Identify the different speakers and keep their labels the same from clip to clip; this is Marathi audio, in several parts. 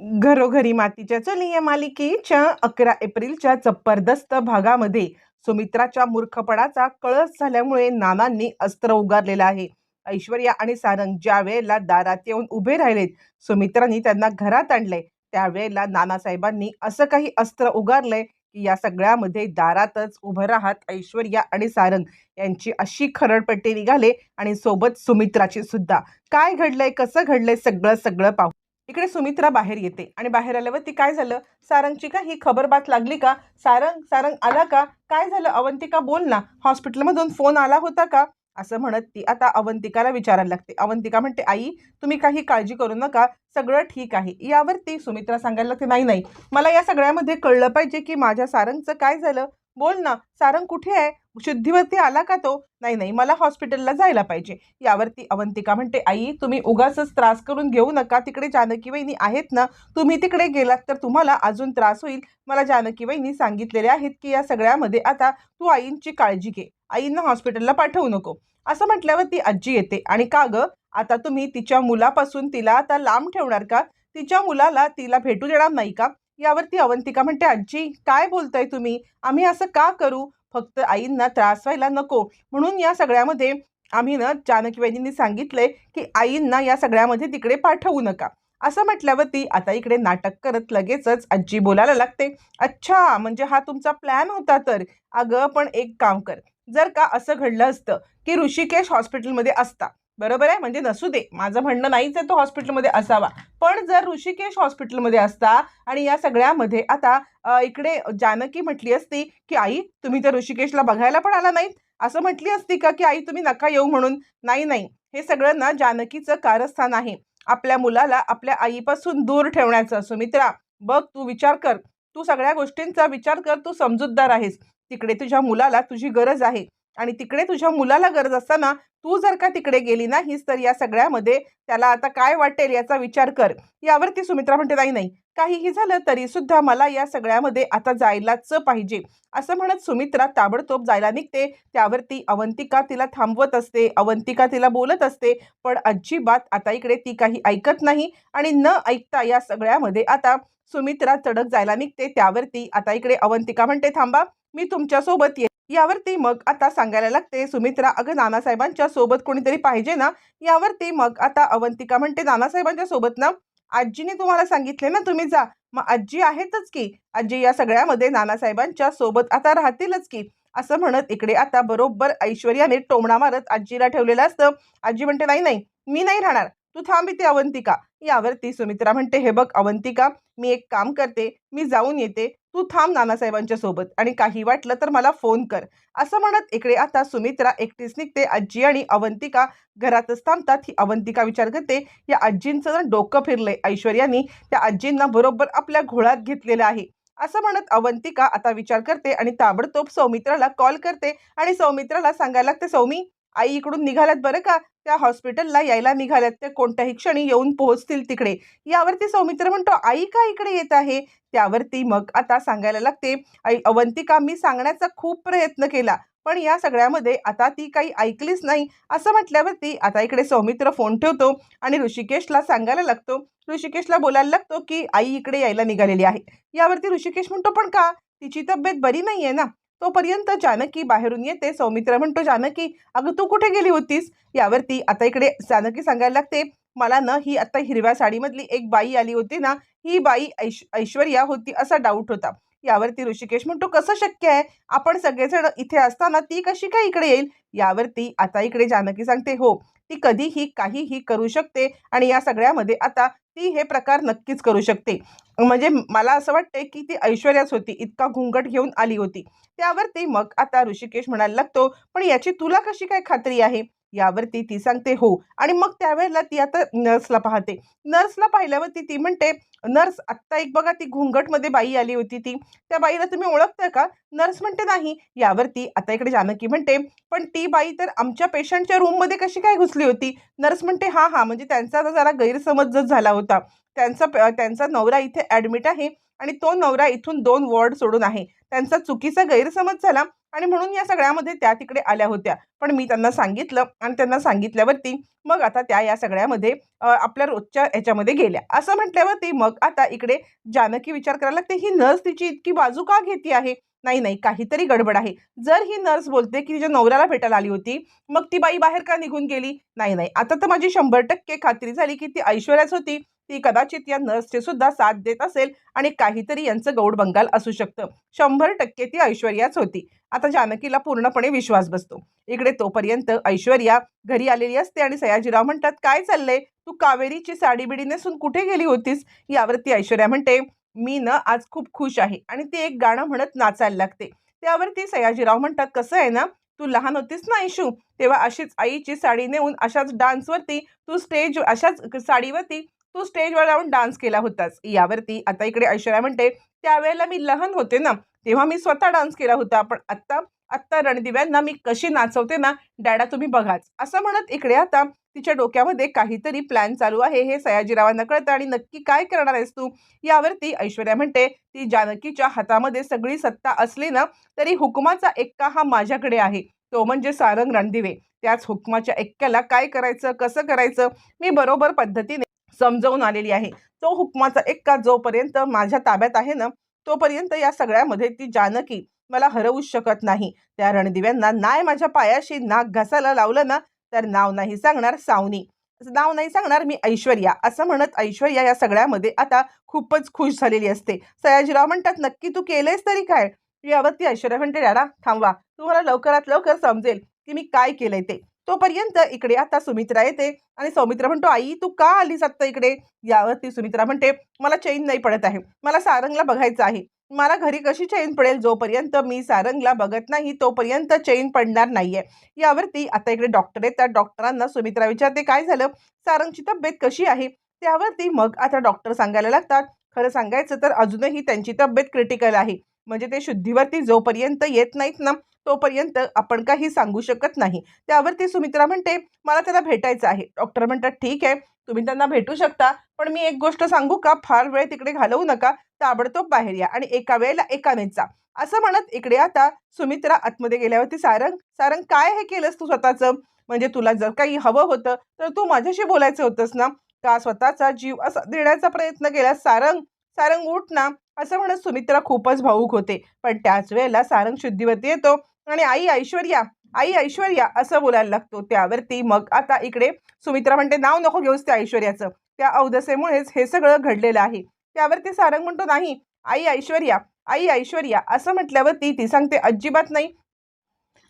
Speaker 1: घरोघरी मातीच्या चली या मालिकेच्या अकरा एप्रिलच्या जबरदस्त भागामध्ये सुमित्राच्या मूर्खपणाचा कळस झाल्यामुळे नानांनी अस्त्र उगारलेलं आहे. ऐश्वर्या आणि सारंग ज्या वेळेला दारात येऊन उभे राहिलेत सुमित्रांनी त्यांना घरात आणले त्यावेळेला नानासाहेबांनी असं काही अस्त्र उगारलंय की या सगळ्यामध्ये दारातच उभं राहत ऐश्वर्या आणि सारंग यांची अशी खरडपट्टी निघाले आणि सोबत सुमित्राची सुद्धा. काय घडलंय कसं घडलंय सगळं सगळं पाहू. इकडे सुमित्रा बाहेर येते. आणि बाहेर आल्यावर ती काय झालं? सारंगची का? ही खबर बात लागली का? सारंग सारंग आला का? काय झालं? अवंतिका बोल ना. हॉस्पिटलमधून फोन आला होता का? असं म्हणत ती आता अवंतिकाला विचारायला लागते. अवंतिका म्हणते आई तुम्ही काही काळजी करू नका. सगळं ठीक आहे. यावरती सुमित्रा सांगायला लागते नाही नाही. मला या सगळ्यामध्ये कळलं पाहिजे की माझ्या सारंगचं काय झालं? बोल ना सारंग कुठे आहे? शुद्धीवरती आला का तो? नाही नाही मला हॉस्पिटलला जायला पाहिजे. यावरती अवंतिका म्हणते आई तुम्ही उगाच त्रास करून घेऊ नका. तिकडे जानकी वहिनी आहेत ना तुम्ही तिकडे गेलात तर तुम्हाला अजून त्रास होईल. मला जानकी वहिनी सांगितलेले आहेत की या सगळ्यामध्ये आता तू आईंची काळजी घे. आईंना हॉस्पिटलला पाठवू नको. असं म्हटल्यावर ती आजी येते आणि का ग? आता तुम्ही तिच्या मुलापासून तिला आता लांब ठेवणार का? तिच्या मुलाला तिला भेटू देणार नाही का? यावरती अवंतिका म्हणते आजी काय बोलताय तुम्ही? आम्ही असं का करू? फक्त आईंना त्रास व्हायला नको. म्हणून या सगळ्यामध्ये आम्ही ना जानकी वहिनींनी सांगितलंय की आईंना या सगळ्यामध्ये तिकडे पाठवू नका. असं म्हटल्यावरती आता इकडे नाटक करत लगेचच आजी बोलायला लागते. अच्छा म्हणजे हा तुमचा प्लॅन होता तर? अगं पण एक काम कर. जर का असं घडलं असतं की ऋषिकेश हॉस्पिटलमध्ये असता बरोबर आहे? म्हणजे नसू दे. माझं म्हणणं नाहीच आहे तो हॉस्पिटलमध्ये असावा. पण जर ऋषिकेश हॉस्पिटलमध्ये असता आणि या सगळ्यामध्ये आता इकडे जानकी म्हटली असती की आई तुम्ही तर ऋषिकेशला बघायला पण आला नाहीत. असं म्हटली असती का की आई तुम्ही नका येऊ म्हणून. नाही नाही. हे सगळं ना जानकीचं कारस्थान आहे. आपल्या मुलाला आपल्या आईपासून दूर ठेवण्याचं. सुमित्रा बघ तू विचार कर. तू सगळ्या गोष्टींचा विचार कर. तू समजूतदार आहेस. तिकडे तुझ्या मुलाला तुझी गरज आहे. आणि तिकडे तुझ्या मुलाला गरज असताना तू जर का तिकडे गेली नाहीस तर या सगळ्यामध्ये त्याला आता काय वाटेल याचा विचार कर. यावरती सुमित्रा म्हणते नाही नाही काहीही झालं तरी सुद्धा मला या सगळ्यामध्ये आता जायलाच पाहिजे. असं म्हणत सुमित्रा ताबडतोब जायला निघते. त्यावरती अवंतिका तिला थांबवत असते. अवंतिका तिला बोलत असते पण अजिबात आता इकडे ती काही ऐकत नाही आणि न ऐकता या सगळ्यामध्ये आता सुमित्रा चढक जायला निघते. त्यावरती आता इकडे अवंतिका म्हणते थांबा मी तुमच्यासोबत यावरती मग आता सांगायला लागते सुमित्रा अगं नानासाहेबांच्या सोबत कोणीतरी पाहिजे ना? यावरती मग आता अवंतिका म्हणते नानासाहेबांच्या सोबत ना? आजीने तुम्हाला सांगितले ना तुम्ही जा. मग आजी आहेतच की? आजी या सगळ्यामध्ये नानासाहेबांच्या सोबत आता राहतीलच की? असं म्हणत इकडे आता बरोबर ऐश्वर्याने टोमणा मारत आजीला ठेवलेलं असतं. आजी म्हणते नाही नाही मी नाही राहणार. तू थांब इथे अवंतिका यावरती सुमित्रा म्हणते हे बघ अवंतिका मी एक काम करते मी जाऊन येते. तू थांब नानासाहेबांच्या सोबत आणि काही वाटलं तर मला फोन कर. असं म्हणत इकडे आता सुमित्रा एकटीच निघते. आजी आणि अवंतिका घरातच थांबतात. ही अवंतिका विचार करते या आजींचं ना डोकं फिरलंय. ऐश्वर्यानी त्या आजींना बरोबर आपल्या घोळात घेतलेलं आहे. असं म्हणत अवंतिका आता विचार करते आणि ताबडतोब सौमित्राला कॉल करते आणि सौमित्राला सांगायला लागते सौमी आई इकडून निघाल्यात बरं का त्या हॉस्पिटलला यायला निघाल्यात ते कोणत्याही क्षणी येऊन पोहोचतील तिकडे. यावरती सौमित्र म्हणतो आई का इकडे येत आहे? त्यावरती मग आता सांगायला लागते आई अवंतिका मी सांगण्याचा खूप प्रयत्न केला पण या सगळ्यामध्ये आता ती काही ऐकलीच नाही. असं म्हटल्यावरती आता इकडे सौमित्र फोन ठेवतो आणि ऋषिकेशला सांगायला लागतो. ऋषिकेशला बोलायला लागतो की आई इकडे यायला निघालेली आहे. यावरती ऋषिकेश म्हणतो पण का? तिची तब्येत बरी नाही आहे ना? तोपर्यंत जानकी बाहेरून येते. सौमित्र म्हणतो जानकी अगं तू कुठे गेली होतीस? यावरती आता इकडे जानकी सांगायला लागते मला ना ही आता हिरव्या साडीमधली एक बाई आली होती ना ही बाई ऐश ऐश्वर्या होती असा डाऊट होता. यावरती ऋषिकेश म्हणतो कसं शक्य आहे? आपण सगळेजण इथे असताना ती कशी काय इकडे येईल? यावरती आता इकडे जानकी सांगते हो ती कधीही काहीही करू शकते आणि या सगळ्यामध्ये आता ती हे प्रकार नक्कीच करू शकते. म्हणजे मला असं वाटतंय की ती ऐश्वर्याच होती. इतका घुंगट घेऊन आली होती. त्यावरती मग आता ऋषिकेश म्हणायला लागतो पण याची तुला कशी काय खात्री आहे? यावरती ती सांगते हो. आणि मग त्यावेळेला ती आता नर्सला पाहते. नर्सला पाहिल्यावरती ती म्हणते नर्स आत्ता एक बघा ती घुंगटमध्ये बाई आली होती ती. त्या बाईला तुम्ही ओळखताय का? नर्स म्हणते नाही. यावरती आता इकडे जानकी म्हणते पण ती बाई तर आमच्या पेशंटच्या रूममध्ये कशी काय घुसली होती? नर्स म्हणते हां हां म्हणजे त्यांचा आता जरा गैरसमजच झाला होता. त्यांचा प- त्यांचा नवरा इथे ॲडमिट आहे. आणि तो नवरा इथून दोन वॉर्ड सोडून आहे. त्यांचा चुकीचा गैरसमज झाला आणि म्हणून या सगळ्यामध्ये त्या तिकडे आल्या होत्या. पण मी त्यांना सांगितलं आणि त्यांना सांगितल्यावरती मग आता त्या या सगळ्यामध्ये आपल्या रोजच्या ह्याच्यामध्ये गेल्या. असं म्हटल्यावरती मग आता इकडे जानकी विचार करायला लागते ही नर्स तिची इतकी बाजू का घेते आहे? नाही नाही काहीतरी गडबड आहे. जर ही नर्स बोलते की तिच्या नवऱ्याला भेटायला आली होती मग ती बाई बाहेर का निघून गेली? नाही नाही आता तर माझी शंभर टक्के खात्री झाली की ती ऐश्वर्याच होती. ती कदाचित या नर्सची सुद्धा साथ देत असेल आणि काहीतरी यांचं गौड बंगाल असू शकतं. शंभर टक्के ती ऐश्वर्याच होती. आता जानकीला पूर्णपणे विश्वास बसतो. इकडे तोपर्यंत ऐश्वर्या घरी आलेली असते आणि सयाजीराव म्हणतात काय चाललंय? तू कावेरीची साडी बिडी नेसून कुठे गेली होतीस? यावरती ऐश्वर्या म्हणते मी न आज खूप खुश आहे. आणि ती एक गाणं म्हणत नाचायला लागते. त्यावरती सयाजीराव म्हणतात कसं आहे ना? तू लहान होतीस ना ऐशू तेव्हा अशीच आईची साडी नेऊन अशाच डान्सवरती तू स्टेज अशाच साडीवरती तू स्टेजवर जाऊन डान्स केला होतास यावरती आता इकडे ऐश्वर्या म्हणते त्यावेळेला मी लहान होते ना तेव्हा मी स्वतः डान्स केला होता. पण आत्ता आत्ता रणदिव्यांना मी कशी नाचवते ना डॅडा तुम्ही बघाच. असं म्हणत इकडे आता तिच्या डोक्यामध्ये काहीतरी प्लॅन चालू आहे. हे सयाजीरावांना कळतं आणि नक्की काय करणार आहेस तू? यावरती ऐश्वर्या म्हणते ती जानकीच्या हातामध्ये सगळी सत्ता असली ना तरी हुकुमाचा एक्का हा माझ्याकडे आहे. तो म्हणजे सारंग रणदिवे. त्याच हुकमाच्या एक्क्याला काय करायचं कसं करायचं मी बरोबर पद्धतीने समजवून आलेली आहे. तो हुकमाचा एक का जोपर्यंत माझ्या ताब्यात आहे ना तोपर्यंत या सगळ्यामध्ये ती जानकी मला हरवूच शकत नाही. त्या रणदिव्यांना नाय माझ्या पायाशी नाक घासायला लावलं ना तर नाव नाही सांगणार सावनी. नाव नाही सांगणार मी ऐश्वर्या. असं म्हणत ऐश्वर्या या सगळ्यामध्ये आता खूपच खुश झालेली असते. सयाजीराव म्हणतात नक्की तू केलंयस तरी काय? यावरती ऐश्वर्या म्हणते राडा थांबवा. तुम्हाला लवकरात लवकर समजेल की मी काय केलंय ते. तोपर्यंत इकडे आता सुमित्रा येते आणि सौमित्रा म्हणतो आई तू का आलीस आत्ता इकडे? यावरती सुमित्रा म्हणते मला चैन नाही पडत आहे. मला सारंगला बघायचं आहे. मला घरी कशी चैन पडेल जोपर्यंत मी सारंगला बघत नाही तोपर्यंत चैन पडणार नाहीये. यावरती आता इकडे डॉक्टर आहेत त्या डॉक्टरांना सुमित्रा विचारते काय झालं? सारंगची तब्येत कशी आहे? त्यावरती मग आता डॉक्टर सांगायला लागतात. खरं सांगायचं तर अजूनही त्यांची तब्येत क्रिटिकल आहे. म्हणजे ते शुद्धीवरती जोपर्यंत येत नाहीत ना तोपर्यंत आपण काही सांगू शकत नाही. त्यावरती सुमित्रा म्हणते मला त्याला भेटायचं आहे. डॉक्टर म्हणतात ठीक आहे तुम्ही त्यांना भेटू शकता पण मी एक गोष्ट सांगू का? फार वेळ तिकडे घालवू नका ताबडतोब बाहेर या आणि एका वेळेला एकानेच जा असं म्हणत इकडे आता सुमित्रा आतमध्ये गेल्यावरती सारंग सारंग काय हे केलंस तू स्वतःचं? म्हणजे तुला जर काही हवं होतं तर तू माझ्याशी बोलायचं होतंस ना? का स्वतःचा जीव असा देण्याचा प्रयत्न केला सारंग? सारंग उठ ना. असं म्हणत सुमित्रा खूपच भाऊक होते. पण त्याच वेळेला सारंग शुद्धीवरती येतो आणि आई ऐश्वर्या आई ऐश्वर्या असं बोलायला लागतो. त्यावरती मग आता इकडे सुमित्रा म्हणते नाव नको घेऊस त्या ऐश्वर्याचं. त्या अवदसेमुळेच हे सगळं घडलेलं आहे. त्यावरती सारंग म्हणतो नाही आई ऐश्वर्या आई ऐश्वर्या. असं म्हटल्यावरती ती सांगते अजिबात नाही.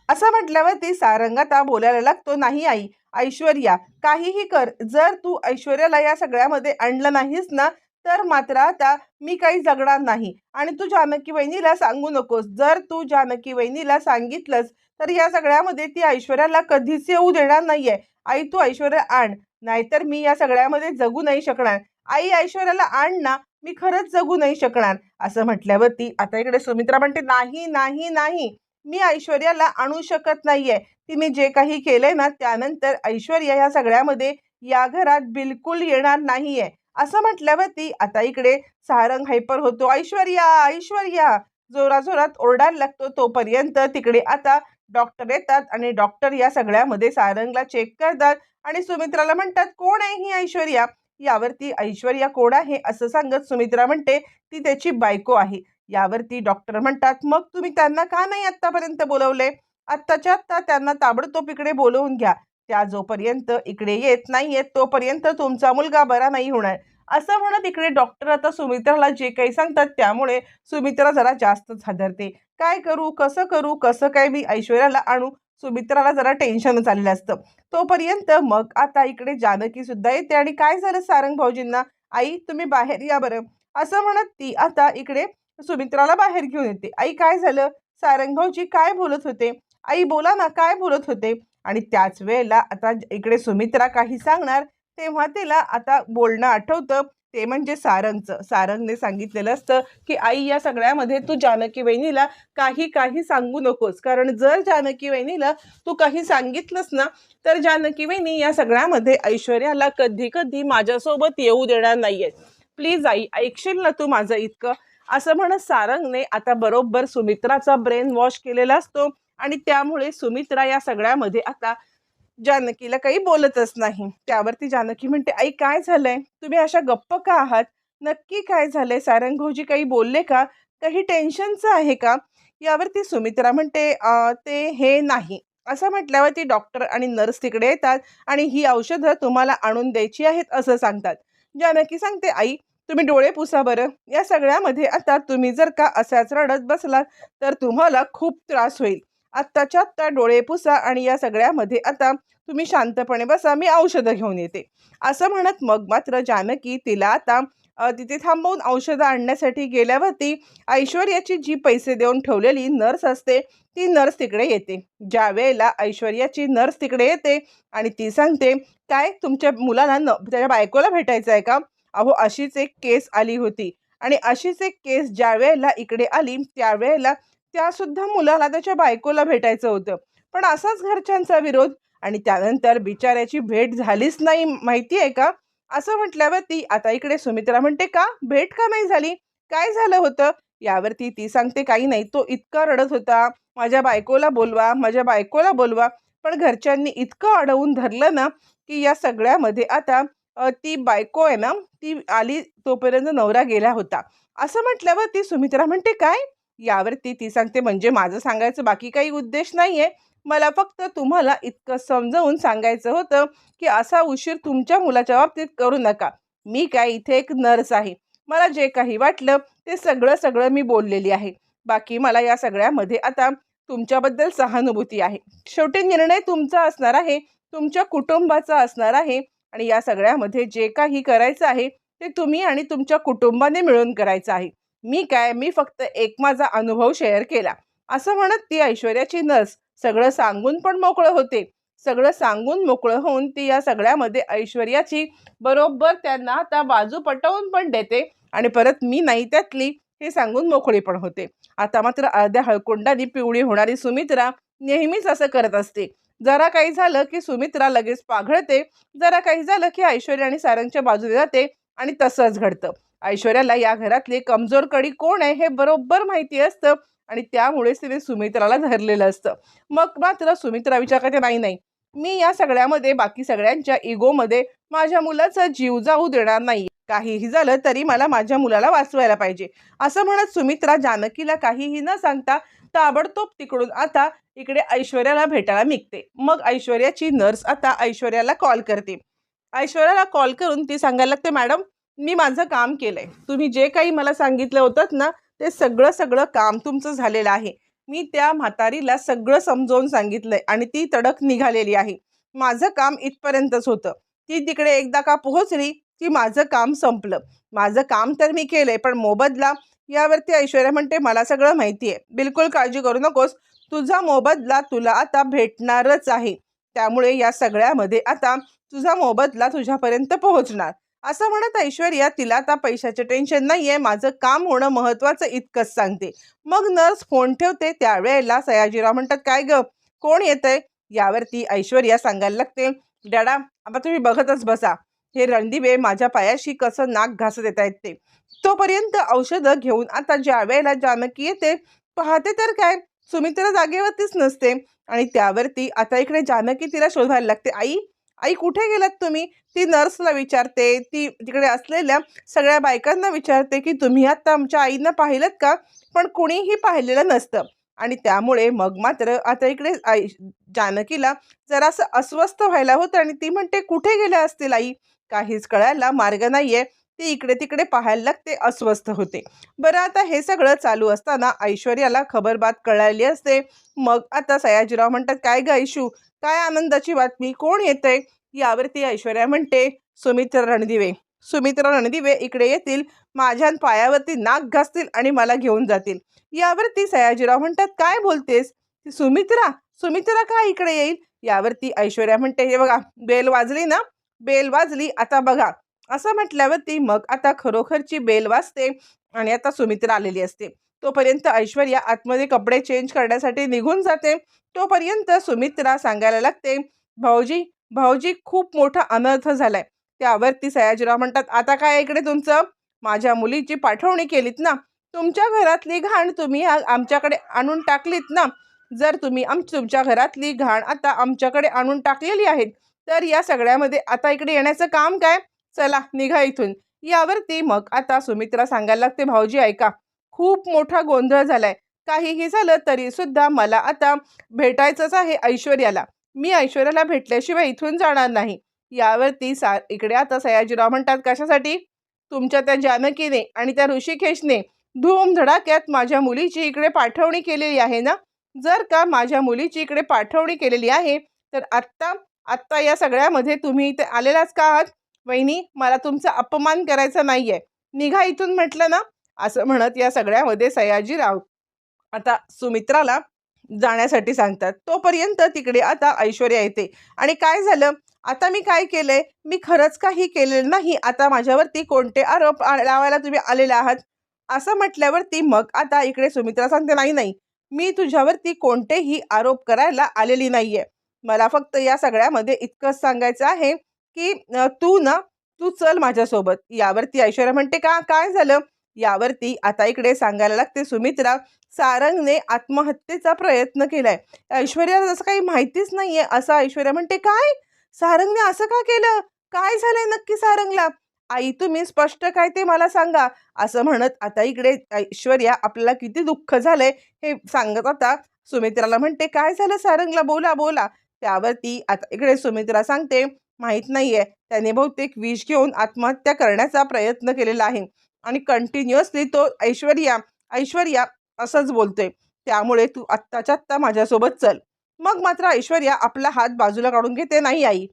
Speaker 1: असं म्हटल्यावरती सारंग आता बोलायला लागतो नाही आई ऐश्वर्या काहीही कर. जर तू ऐश्वर्याला या सगळ्यामध्ये आणलं नाहीस ना तर मात्र आता मी काही जगणार नाही. आणि तू जानकी वहिनीला सांगू नकोस. जर तू जानकी वहिनीला सांगितलंस तर या सगळ्यामध्ये ती ऐश्वर्याला कधीच येऊ देणार नाहीये. आई तू ऐश्वर्या आण. नाहीतर मी या सगळ्यामध्ये जगू नाही शकणार. आई ऐश्वर्याला आण ना. मी खरंच जगू नाही शकणार. असं म्हटल्यावरती आता इकडे सुमित्रा म्हणते नाही नाही नाही. मी ऐश्वर्याला आणू शकत नाहीये. तिने जे काही केलंय ना त्यानंतर ऐश्वर्या या सगळ्यामध्ये या घरात बिलकुल येणार नाहीये. असं म्हटल्यावरती आता इकडे सारंग हायपर होतो. ऐश्वर्या ऐश्वर्या! जोराजोरात ओरडायला लागतो. तोपर्यंत तिकडे आता डॉक्टर येतात आणि डॉक्टर या सगळ्यामध्ये सारंगला चेक करतात आणि सुमित्राला म्हणतात कोण आहे ही ऐश्वर्या? यावरती ऐश्वर्या कोण आहे? असं सांगत सुमित्रा म्हणते ती त्याची बायको आहे. यावरती डॉक्टर म्हणतात मग तुम्ही त्यांना का नाही आत्तापर्यंत बोलवले? आत्ताच्या आत्ता त्यांना ताबडतोब इकडे बोलवून घ्या. त्या जोपर्यंत इकडे येत नाही येत तोपर्यंत तुमचा मुलगा बरा नाही होणार. असं म्हणत इकडे डॉक्टर आता सुमित्राला जे काही सांगतात त्यामुळे सुमित्रा जरा जास्तच हादरते. काय करू कसं करू कसं काय मी ऐश्वर्याला आणू? सुमित्राला जरा टेन्शनच आलेलं असतं. तोपर्यंत मग आता इकडे जानकी सुद्धा येते आणि काय झालं सारंग भाऊजींना? आई तुम्ही बाहेर या बरं. असं म्हणत ती आता इकडे सुमित्राला बाहेर घेऊन येते. आई काय झालं? सारंग भाऊजी काय बोलत होते? आई बोला ना काय बोलत होते? आणि त्याच वेळेला आता इकडे सुमित्रा काही सांगणार तेव्हा तिला आता बोलणं आठवतं. ते म्हणजे सारंगचं. सारंगने सांगितलेलं असतं की आई या सगळ्यामध्ये तू जानकी वहिनीला काही काही सांगू नकोस. कारण जर जानकी वहिनीला तू काही सांगितलंस ना तर जानकी वहिनी या सगळ्यामध्ये ऐश्वर्याला कधी कधी माझ्यासोबत येऊ देणार नाहीये प्लीज आई ऐकशील ना तू माझं इतकं? असं म्हणत सारंगने आता बरोबर सुमित्राचा ब्रेन वॉश केलेला असतो. आणि त्यामुळे सुमित्रा या सगळ्यामध्ये आता जानकीला काही बोलतच नाही. त्यावरती जानकी म्हणते आई काय झालंय? तुम्ही अशा गप्प का आहात? नक्की काय झालंय? सारंग भाऊजी काही बोलले का? काही टेन्शनचं आहे का? यावरती सुमित्रा म्हणते ते हे नाही. असं म्हटल्यावर ती डॉक्टर आणि नर्स तिकडे येतात आणि ही औषधं तुम्हाला आणून द्यायची आहेत असं सांगतात. जानकी सांगते आई तुम्ही डोळे पुसा बरं. या सगळ्यामध्ये आता तुम्ही जर का असाच रडत बसलात तर तुम्हाला खूप त्रास होईल. आत्ताच्या आत्ता डोळे पुसा आणि या सगळ्यामध्ये आता तुम्ही शांतपणे बसा मी औषधं घेऊन येते. असं म्हणत मग मात्र जानकी तिला आता तिथे थांबवून औषधं आणण्यासाठी गेल्यावरती ऐश्वर्याची जी पैसे देऊन ठेवलेली नर्स असते ती नर्स तिकडे येते. ज्या वेळेला ऐश्वर्याची नर्स तिकडे येते आणि ती सांगते काय तुमच्या मुलाला न त्याच्या बायकोला भेटायचं आहे का? अहो अशीच एक केस आली होती. आणि अशीच एक केस ज्या वेळेला इकडे आली त्यावेळेला त्यासुद्धा मुलाला त्याच्या बायकोला भेटायचं होतं. पण असाच घरच्यांचा विरोध आणि त्यानंतर बिचाऱ्याची भेट झालीच नाही माहिती आहे का? असं म्हटल्यावर ती आता इकडे सुमित्रा म्हणते का? भेट का नाही झाली? काय झालं होतं? यावरती ती सांगते काही नाही तो इतका रडत होता. माझ्या बायकोला बोलवा माझ्या बायकोला बोलवा. पण घरच्यांनी इतकं अडवून धरलं ना की या सगळ्यामध्ये आता ती बायको आहे ना ती आली तोपर्यंत नवरा गेला होता. असं म्हटल्यावर ती सुमित्रा म्हणते काय? यावरती ती सांगते म्हणजे माझं सांगायचं बाकी काही उद्देश नाही आहे मला फक्त तुम्हाला इतकं समजावून सांगायचं होतं की असा उशीर तुमच्या मुलाच्या बाबतीत करू नका. मी काय इथे एक नर्स आहे. मला जे काही वाटलं ते सगळं सगळं मी बोललेली आहे. बाकी मला या सगळ्यामध्ये आता तुमच्याबद्दल सहानुभूती आहे. शेवटी निर्णय तुमचा असणार आहे. तुमच्या कुटुंबाचा असणार आहे. आणि या सगळ्यामध्ये जे काही करायचं आहे ते तुम्ही आणि तुमच्या कुटुंबाने मिळून करायचं आहे. मी काय मी फक्त एक माझा अनुभव शेअर केला. असं म्हणत ती ऐश्वर्याची नर्स सगळं सांगून पण मोकळं होते. सगळं सांगून मोकळं होऊन ती या सगळ्यामध्ये ऐश्वर्याची बरोबर त्यांना आता बाजू पटवून पण देते आणि परत मी नाही त्यातली हे सांगून मोकळी पण होते. आता मात्र अर्ध्या हळकुंडानी पिवळी होणारी सुमित्रा नेहमीच असं करत असते. जरा काही झालं की सुमित्रा लगेच पाघळते. जरा काही झालं की ऐश्वर्या आणि सारंगच्या बाजूने जाते आणि तसंच घडतं. ऐश्वर्याला या घरातले कमजोर कडी कोण आहे हे बरोबर माहिती असतं आणि त्यामुळेच तिने सुमित्राला धरलेलं असतं. मग मात्र सुमित्रा विचार करते नाही नाही मी या सगळ्यामध्ये बाकी सगळ्यांच्या इगोमध्ये माझ्या मुलाचा जीव जाऊ देणार नाही काहीही झालं तरी मला माझ्या मुलाला वाचवायला पाहिजे. असं म्हणत सुमित्रा जानकीला काहीही न सांगता ताबडतोब तिकडून आता इकडे ऐश्वर्याला भेटायला निघते. मग ऐश्वर्याची नर्स आता ऐश्वर्याला कॉल करते. ऐश्वर्याला कॉल करून ती सांगायला लागते मॅडम मी माझं काम केलंय. तुम्ही जे काही मला सांगितलं होतं ना ते सगळं सगळं काम तुमचं झालेलं आहे. मी त्या म्हातारीला सगळं समजावून सांगितलंय आणि ती तडक निघालेली आहे. माझं काम इथपर्यंतच होतं. ती तिकडे एकदा का पोहोचली की माझं काम संपलं. माझं काम तर मी केलंय पण मोबदला यावरती ऐश्वर्या म्हणते मला सगळं माहिती आहे बिलकुल काळजी करू नकोस. तुझा मोबदला तुला आता भेटणारच आहे. त्यामुळे या सगळ्यामध्ये आता तुझा मोबदला तुझ्यापर्यंत पोहोचणार. असं म्हणत ऐश्वर्या तिला आता पैशाचं टेन्शन नाहीये माझं काम होणं महत्वाचं इतकंच सांगते. मग नर्स फोन ठेवते त्यावेळेला सयाजीराव म्हणतात काय ग कोण येतंय? यावरती ऐश्वर्या सांगायला लागते डॅडा आता तुम्ही बघतच बसा हे रणदिवे माझ्या पायाशी कसं नाक घासत येत आहेत ते. तोपर्यंत औषधं घेऊन आता ज्या वेळेला जानकी येते पाहते तर काय सुमित्रा जागेवरतीच नसते. आणि त्यावरती आता इकडे जानकी तिला शोधायला लागते आई आई कुठे गेलात तुम्ही? ती नर्सला विचारते ती तिकडे असलेल्या सगळ्या बायकांना विचारते की तुम्ही आत्ता आमच्या आईनं पाहिलं का? पण कुणीही पाहिलेलं नसतं. आणि त्यामुळे मग मात्र आता इकडे आई जानकीला जरासं अस्वस्थ व्हायला होतं आणि ती म्हणते कुठे गेल्या असतील आई? काहीच कळायला मार्ग नाहीये. ती इकडे तिकडे पाहायला लागते अस्वस्थ होते. बरं आता हे सगळं चालू असताना ऐश्वर्याला खबरबात कळाली असते. मग आता सयाजीराव म्हणतात काय ग ऐशू? काय आनंदाची बातमी? कोण येते यावरती ऐश्वर्या म्हणते सुमित्रा रणदिवे. सुमित्रा रणदिवे इकडे येतील माझ्या पायावरती नाक घासतील आणि मला घेऊन जातील. यावरती सयाजीराव म्हणतात काय बोलतेस? ती सुमित्रा सुमित्रा का इकडे येईल? यावरती ऐश्वर्या म्हणते हे बघा बेल वाजली ना? बेल वाजली आता बघा. असं म्हटल्यावरती मग आता खरोखरची बेल वाजते आणि आता सुमित्रा आलेली असते. तोपर्यंत ऐश्वर्या आतमध्ये कपडे चेंज करण्यासाठी निघून जाते. तोपर्यंत सुमित्रा सांगायला लागते भाऊजी भाऊजी खूप मोठा अनर्थ झालाय. त्यावरती सयाजीराव म्हणतात आता काय इकडे तुमचं? माझ्या मुलीची पाठवणी केलीत ना. तुमच्या घरातली घाण तुम्ही आमच्याकडे आणून टाकलीत ना. जर तुम्ही आम तुमच्या घरातली घाण आता आमच्याकडे आणून टाकलेली आहेत तर या सगळ्यामध्ये आता इकडे येण्याचं काम काय? चला निघा इथून. यावरती मग आता सुमित्रा सांगायला लागते भाऊजी ऐका. खूप मोठा गोंधळ झालाय. काहीही झालं तरी सुद्धा मला आता भेटायचंच आहे ऐश्वर्याला. मी ऐश्वर्याला भेटल्याशिवाय इथून जाणार नाही. यावरती सा इकडे आता सयाजीराव म्हणतात कशासाठी? तुमच्या त्या जानकीने आणि त्या ऋषिकेशने धूमधडाक्यात माझ्या मुलीची इकडे पाठवणी केलेली आहे ना? जर का माझ्या मुलीची इकडे पाठवणी केलेली आहे तर आत्ता आत्ता या सगळ्यामध्ये तुम्ही इथे आलेलाच का आहात? वहिनी मला तुमचा अपमान करायचा आहे निघा इथून म्हटलं ना? असं म्हणत या सगळ्यामध्ये सयाजीराव आता सुमित्राला जाण्यासाठी सांगतात. तोपर्यंत तिकडे आता ऐश्वर्या येते. आणि काय झालं? आता मी काय केलंय? मी खरंच काही केलेलं नाही. आता माझ्यावरती कोणते आरोप आ- लावायला तुम्ही आलेले आहात? असं म्हटल्यावरती मग आता इकडे सुमित्रा सांगते नाही नाही. मी तुझ्यावरती कोणतेही आरोप करायला आलेली नाहीये. मला फक्त या सगळ्यामध्ये इतकंच सांगायचं आहे की तू ना तू चल माझ्यासोबत. यावरती ऐश्वर्या म्हणते का? काय झालं? यावरती आता इकडे सांगायला लागते सुमित्रा. सारंगने आत्महत्येचा प्रयत्न केलाय. ऐश्वर्याला तसं काही माहितीच नाहीये. असं ऐश्वर्या म्हणते काय? सारंगने असं का केलं? काय झालंय नक्की सारंगला? आई तुम्ही स्पष्ट काय ते मला सांगा. असं म्हणत आता इकडे ऐश्वर्या आपल्याला किती दुःख झालंय हे सांगत आता सुमित्राला म्हणते काय झालं सारंगला? बोला बोला. त्यावरती आता इकडे सुमित्रा सांगते माहीत नाहीये. त्याने बहुतेक विष घेऊन आत्महत्या करण्याचा प्रयत्न केलेला आहे. आणि कंटिन्युअसली तो ऐश्वर्या ऐश्वर्या असंच बोलतोय. त्यामुळे तू आत्ताच्या आत्ता माझ्यासोबत चल. मग मात्र ऐश्वर्या आपला हात बाजूला काढून घेते नाही आई.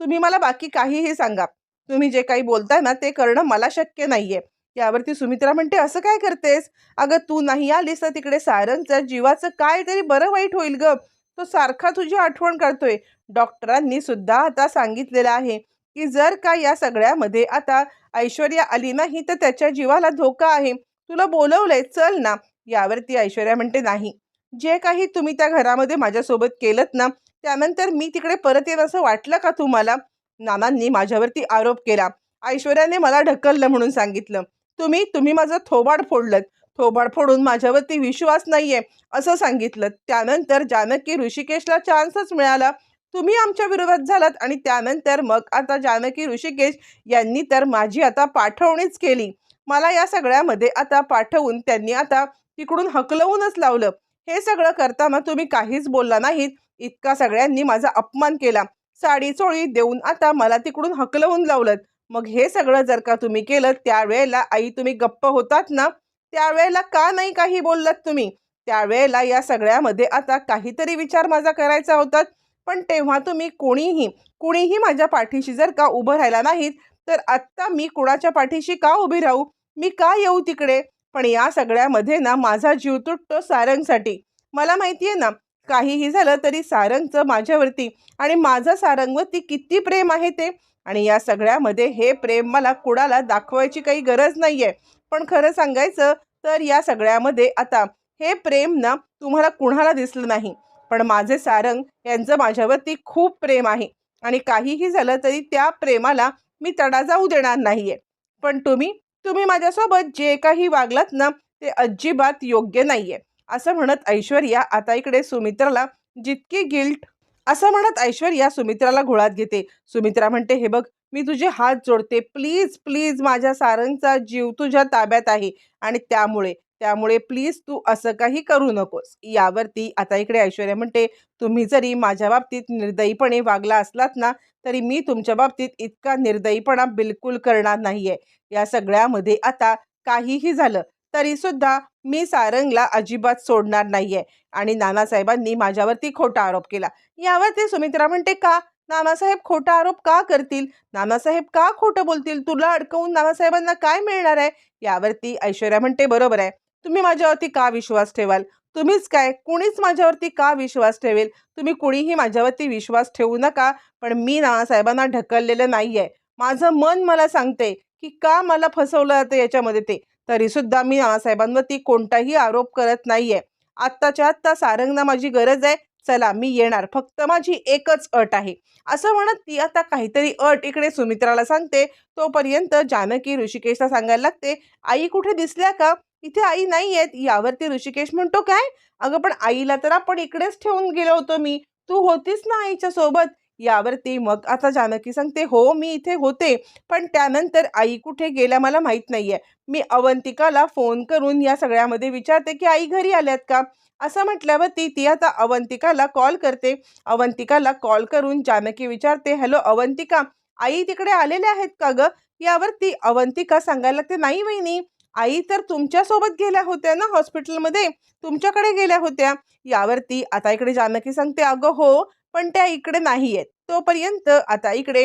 Speaker 1: तुम्ही मला बाकी काहीही सांगा. तुम्ही जे काही बोलताय ना ते करणं मला शक्य नाहीये. यावरती सुमित्रा म्हणते असं काय करतेस? अगं तू नाही आलीस तर तिकडे सायरनचं जीवाचं काय तरी बरं वाईट होईल ग. तो सारखा तुझी आठवण करतोय डॉक्टरांनी सुद्धा आता सांगितलेलं आहे. की जर का या सगळ्यामध्ये आता ऐश्वर्या आली नाही तर त्याच्या जीवाला धोका आहे. तुला बोलवलंय चल ना. यावरती ऐश्वर्या म्हणते नाही. जे काही तुम्ही त्या घरामध्ये माझ्यासोबत केलं ना त्यानंतर मी तिकडे परत येईन असं वाटलं का तुम्हाला? नानांनी माझ्यावरती आरोप केला. ऐश्वर्याने मला ढकललं म्हणून सांगितलं. तुम्ही तुम्ही माझं थोबाड फोडलं थोबाड फोडून माझ्यावरती विश्वास नाहीये असं सांगितलं. त्यानंतर जानकी ऋषिकेशला चान्सच मिळाला. तुम्ही आमच्या विरोधात झालात आणि त्यानंतर मग आता जानकी ऋषिकेश यांनी तर माझी आता पाठवणीच केली. मला या सगळ्यामध्ये आता पाठवून त्यांनी आता तिकडून हकलवूनच लावलं. हे सगळं करताना तुम्ही काहीच बोलला नाहीत. इतका सगळ्यांनी माझा अपमान केला. साडी चोळी देऊन आता मला तिकडून हकलवून लावलं मग हे सगळं जर का तुम्ही केलं त्यावेळेला आई तुम्ही गप्प होतात ना? त्यावेळेला का नाही काही बोललात तुम्ही? त्यावेळेला या सगळ्यामध्ये आता काहीतरी विचार माझा करायचा होता. पण तेव्हा तुम्ही कोणीही कुणीही माझ्या पाठीशी जर का उभं राहिला नाहीत तर आत्ता मी कुणाच्या पाठीशी का उभी राहू? मी का येऊ तिकडे? पण या सगळ्यामध्ये ना माझा जीव तुटतो सारंगसाठी. मला माहिती आहे ना काहीही झालं तरी सारंगचं माझ्यावरती आणि माझं सारंगवरती किती प्रेम आहे ते. आणि या सगळ्यामध्ये हे प्रेम मला कुणाला दाखवायची काही गरज नाही आहे पण खरं सांगायचं तर या सगळ्यामध्ये आता हे प्रेम ना तुम्हाला कुणाला दिसलं नाही. पण माझे सारंग यांचं माझ्यावरती खूप प्रेम आहे. आणि काहीही झालं तरी त्या प्रेमाला मी तडा जाऊ देणार नाहीये. पण तुम्ही तुम्ही माझ्यासोबत जे काही वागलात ना ते अजिबात योग्य नाहीये. असं म्हणत ऐश्वर्या आता इकडे सुमित्राला जितकी गिल्ट असं म्हणत ऐश्वर्या सुमित्राला घोळात घेते. सुमित्रा म्हणते हे बघ मी तुझे हात जोडते. प्लीज प्लीज माझ्या सारंगचा जीव तुझ्या ताब्यात आहे. आणि त्यामुळे त्यामुळे प्लीज तू असं काही करू नकोस. यावरती आता इकडे ऐश्वर्या म्हणते तुम्ही जरी माझ्या बाबतीत निर्दयीपणे वागला असलात ना तरी मी तुमच्या बाबतीत इतका निर्दयीपणा बिलकुल करणार नाहीये. या सगळ्यामध्ये आता काहीही झालं तरी सुद्धा मी सारंगला अजिबात सोडणार नाहीये. आणि नानासाहेबांनी माझ्यावरती खोटा आरोप केला. यावरती सुमित्रा म्हणते का? नानासाहेब खोटा आरोप का करतील? नानासाहेब का खोटं बोलतील? तुला अडकवून नानासाहेबांना काय मिळणार आहे? यावरती ऐश्वर्या म्हणते बरोबर आहे. तुम्ही माझ्यावरती का विश्वास ठेवाल? तुम्हीच काय? कुणीच माझ्यावरती का विश्वास ठेवेल? तुम्ही कुणीही माझ्यावरती विश्वास ठेवू नका पण मी नानासाहेबांना ढकललेलं नाही आहे माझं मन मला सांगते की का मला फसवलं जातं याच्यामध्ये ते? तरीसुद्धा मी नानासाहेबांवरती कोणताही आरोप करत नाही आहे आत्ताच्या आत्ता सारंगना माझी गरज आहे. चला मी येणार. फक्त माझी एकच अट आहे. असं म्हणत ती आता काहीतरी अट इकडे सुमित्राला सांगते. तोपर्यंत जानकी ऋषिकेशला सांगायला लागते आई कुठे दिसल्या का? इथे आई नाही आहेत यावरती ऋषिकेश म्हणतो काय? अगं पण आईला तर आपण इकडेच ठेवून गेलो होतो मी. तू होतीस ना आईच्या सोबत? यावरती मग आता जानकी सांगते हो मी इथे होते पण त्यानंतर आई कुठे गेल्या मला माहीत नाहीये. मी अवंतिकाला फोन करून या सगळ्यामध्ये विचारते की आई घरी आल्यात का? असं म्हटल्यावरती ती आता अवंतिकाला कॉल करते. अवंतिकाला कॉल करून जानकी विचारते हॅलो अवंतिका आई तिकडे आलेल्या आहेत का ग? यावरती अवंतिका सांगायला लागते नाही वहिनी आई तर तुमच्यासोबत गेल्या होत्या ना हॉस्पिटलमध्ये तुमच्याकडे गेल्या होत्या. यावरती आता इकडे जानकी सांगते अगं हो पण त्या इकडे नाही आहेत तोपर्यंत आता इकडे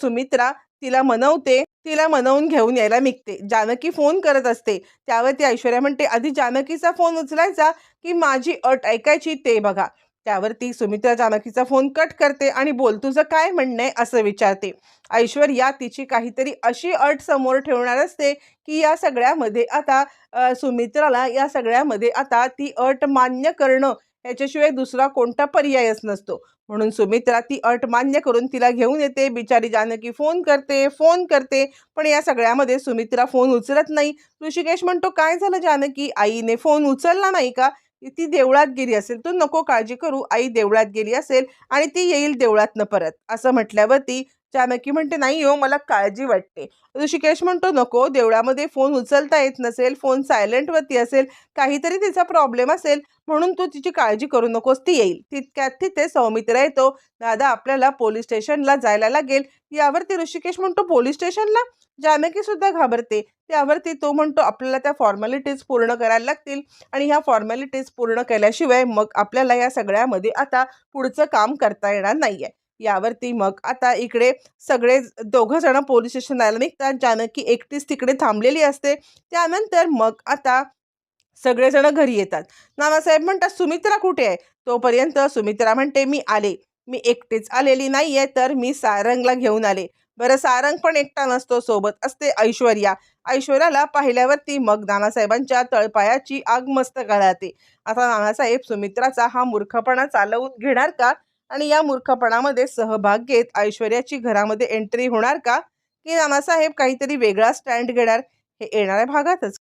Speaker 1: सुमित्रा तिला मनवते तिला मनवून घेऊन यायला निघते. जानकी फोन करत असते. त्यावरती ऐश्वर्या म्हणते आधी जानकीचा फोन उचलायचा की माझी अट ऐकायची ते बघा. त्यावरती सुमित्रा जानकीचा फोन कट करते आणि बोल तुझं काय म्हणणं आहे? असं विचारते. ऐश्वर्या तिची काहीतरी अशी अट समोर ठेवणार असते की या सगळ्यामध्ये आता सुमित्राला या सगळ्यामध्ये आता ती अट मान्य करणं याच्याशिवाय दुसरा कोणता पर्यायच नसतो. म्हणून सुमित्रा ती अट मान्य करून तिला घेऊन येते. बिचारी जानकी फोन करते फोन करते पण या सगळ्यामध्ये सुमित्रा फोन उचलत नाही. ऋषिकेश म्हणतो काय झालं जानकी? आईने फोन उचलला नाही का? ती देवळात गेली असेल तू नको काळजी करू आई देवळात गेली असेल आणि ती येईल देवळातनं परत. असं म्हटल्यावरती जानकी म्हणते नाही हो मला काळजी वाटते. ऋषिकेश म्हणतो नको देवळामध्ये फोन उचलता येत नसेल फोन सायलेंटवरती असेल काहीतरी तिचा प्रॉब्लेम असेल म्हणून तू तिची काळजी करू नकोस ती येईल. तितक्यात तिथे सौमित्रा येतो. दादा आपल्याला पोलीस स्टेशनला जायला लागेल. यावरती ऋषिकेश म्हणतो पोलीस स्टेशनला? जानकी सुद्धा घाबरते. त्यावरती तो म्हणतो आपल्याला त्या फॉर्मॅलिटीज पूर्ण करायला लागतील. आणि ह्या फॉर्मॅलिटीज पूर्ण केल्याशिवाय मग आपल्याला या सगळ्यामध्ये आता पुढचं काम करता येणार नाही आहे यावरती मग आता इकडे सगळे दोघं जण पोलीस स्टेशनला निघतात. जानकी एकटीच तिकडे थांबलेली असते. त्यानंतर मग आता सगळेजण घरी येतात. नानासाहेब म्हणतात सुमित्रा कुठे आहे? तोपर्यंत सुमित्रा म्हणते मी आले. मी एकटीच आलेली नाही आहे तर मी सारंगला घेऊन आले. बरं सारंग पण एकटा नसतो सोबत असते ऐश्वर्या. ऐश्वर्याला पाहिल्यावरती मग नानासाहेबांच्या तळपायाची आग मस्त कळाते आता नानासाहेब सुमित्राचा हा मूर्खपणा चालवून घेणार का? आणि या मूर्खपणामध्ये सहभाग घेत ऐश्वर्याची घरामध्ये एंट्री होणार का? की नानासाहेब काहीतरी वेगळा स्टँड घेणार? हे येणाऱ्या भागातच.